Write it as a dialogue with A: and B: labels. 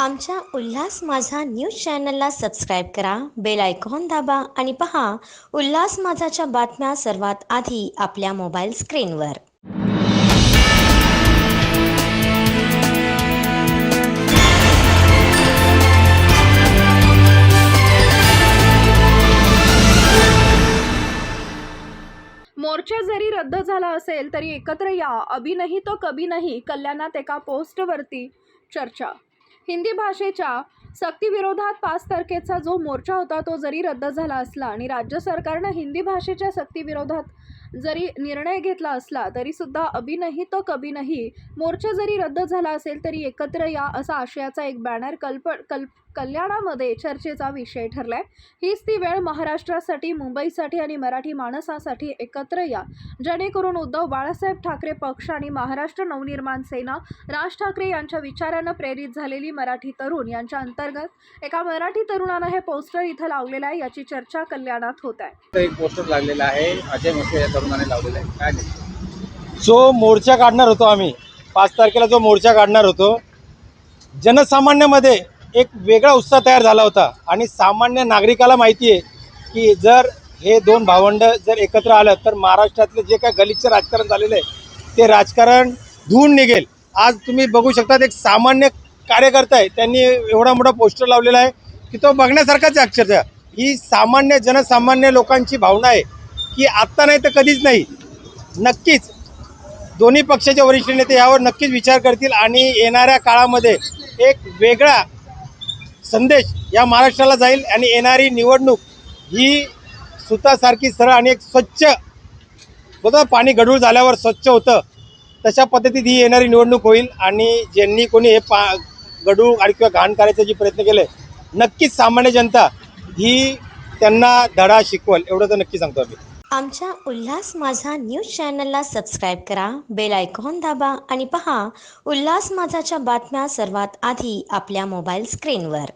A: आमच्या उल्हास माझा न्यूज चॅनलला सबस्क्राईब करा बेल आयकॉन दाबा आणि पहा उल्हास माझाच्या बातम्या सर्वात आधी आपल्या मोबाईल स्क्रीनवर.
B: मोर्चा जरी रद्द झाला असेल तरी एकत्र या. अभी नाही तो कभी नाही कल्याणात एका पोस्टवरती. चर्चा हिंदी भाषेच्या सक्तीविरोधात पाच तारखेचा जो मोर्चा होता तो जरी रद्द झाला असला आणि राज्य सरकारनं हिंदी भाषेच्या सक्तीविरोधात जरी निर्णय घेतला असला तरी सुद्धा अभी नाही तो कभी नाही. मोर्चा जरी रद्द झाला असेल तरी एकत्र या असा आशयाचा एक बॅनर कल्प कल्प कल्याणामध्ये चर्चेचा विषय ठरलाय. हीच ती वेळ महाराष्ट्रासाठी मुंबईसाठी आणि मराठी माणसासाठी एकत्र या. जेणेकरून उद्धव बाळासाहेब ठाकरे पक्ष आणि महाराष्ट्र नवनिर्माण सेना राज ठाकरे यांच्या विचारानं प्रेरित झालेली मराठी तरुण यांच्या अंतर्गत एका मराठी तरुणानं हे पोस्टर इथं लावलेलं आहे याची चर्चा कल्याणात होत आहे.
C: एक पोस्टर लागलेला आहे अजय मोठे या तरुणाने लावलेला आहे. काय
D: जो मोर्चा काढणार होतो आम्ही पाच तारखेला जो मोर्चा काढणार होतो जनसामान्यामध्ये एक वेगळा उत्साह तयार झाला होता. आणि सामान्य नागरिकाला माहिती आहे की जर हे दोन भावंड जर एकत्र आलं तर महाराष्ट्रातलं जे काय गलिच्छ राजकारण झालेलं आहे ते राजकारण धुवून निघेल. आज तुम्ही बघू शकता एक सामान्य कार्यकर्ता आहे त्यांनी एवढा मोठा पोस्टर लावलेला आहे की तो बघण्यासारखाच आहे अक्षरशः. ही सामान्य जनसामान्य लोकांची भावना आहे की आत्ता नाही तर कधीच नाही. नक्कीच दोन्ही पक्षाचे वरिष्ठ नेते यावर नक्कीच विचार करतील आणि येणाऱ्या काळामध्ये एक वेगळा संदेश या महाराष्ट्राला जाईल आणि येणारी निवडणूक ही सुतासारखी सरळ आणि एक स्वच्छ बघा पाणी गढूळ झाल्यावर स्वच्छ होतं तशा पद्धतीत ही येणारी निवडणूक होईल आणि ज्यांनी कोणी हे पा गडू आणि किंवा घाण करायचा जे प्रयत्न केले नक्कीच सामान्य जनता ही त्यांना धडा शिकवल एवढं तर नक्की सांगतो आम्ही.
A: आमच्या उल्हास माझा न्यूज चॅनलला सबस्क्राईब करा बेल आयकॉन दाबा आणि पहा उल्हास माझाच्या बातम्या सर्वात आधी आपल्या मोबाईल स्क्रीनवर.